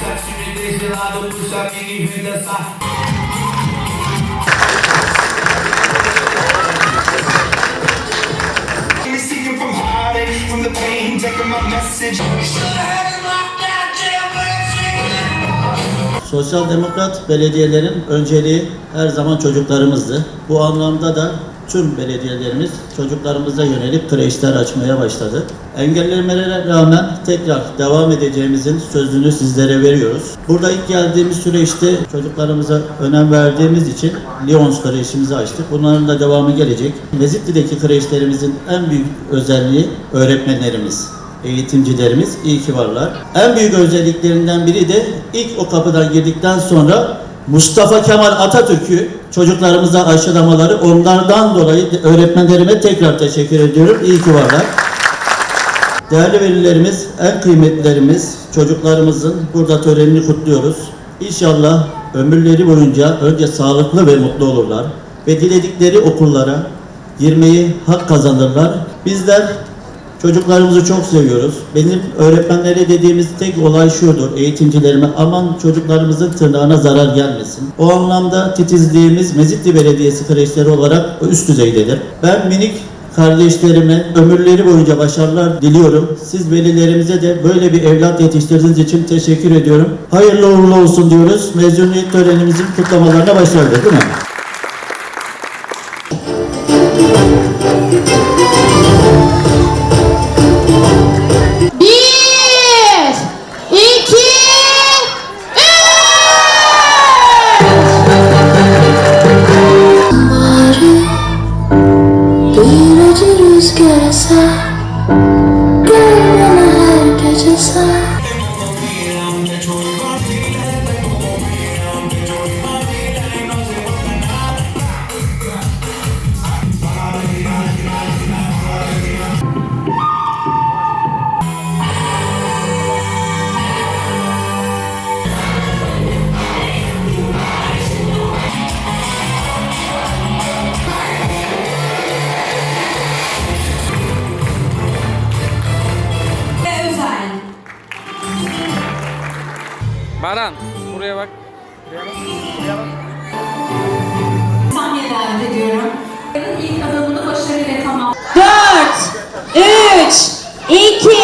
Puxa time desde puxa amigo e vem dançar. Sosyal demokrat belediyelerin önceliği her zaman çocuklarımızdı. Bu anlamda da tüm belediyelerimiz çocuklarımıza yönelik kreşler açmaya başladı. Engellemelere rağmen tekrar devam edeceğimizin sözünü sizlere veriyoruz. Burada ilk geldiğimiz süreçte çocuklarımıza önem verdiğimiz için Lyons kreşimizi açtık. Bunların da devamı gelecek. Mezitli'deki kreşlerimizin en büyük özelliği öğretmenlerimiz eğitimcilerimiz iyi ki varlar. En büyük özelliklerinden biri de ilk o kapıdan girdikten sonra Mustafa Kemal Atatürk'ü çocuklarımıza aşılamaları onlardan dolayı öğretmenlerime tekrar teşekkür ediyorum. İyi ki varlar. Değerli velilerimiz, en kıymetlilerimiz, çocuklarımızın burada törenini kutluyoruz. İnşallah ömürleri boyunca önce sağlıklı ve mutlu olurlar ve diledikleri okullara girmeyi hak kazanırlar. Bizler Çocuklarımızı çok seviyoruz. Benim öğretmenlere dediğimiz tek olay şudur, eğitimcilerime aman çocuklarımızın tırnağına zarar gelmesin. O anlamda titizliğimiz Mezitli Belediyesi kreşleri olarak üst düzeydedir. Ben minik kardeşlerime ömürleri boyunca başarılar diliyorum. Siz velilerimize de böyle bir evlat yetiştirdiğiniz için teşekkür ediyorum. Hayırlı uğurlu olsun diyoruz. Mezuniyet törenimizin kutlamalarına başlarız değil mi? Her Baran buraya bak. Sahneye davet ediyorum. İlk adımını başarıyla tamam. Dört, üç, iki,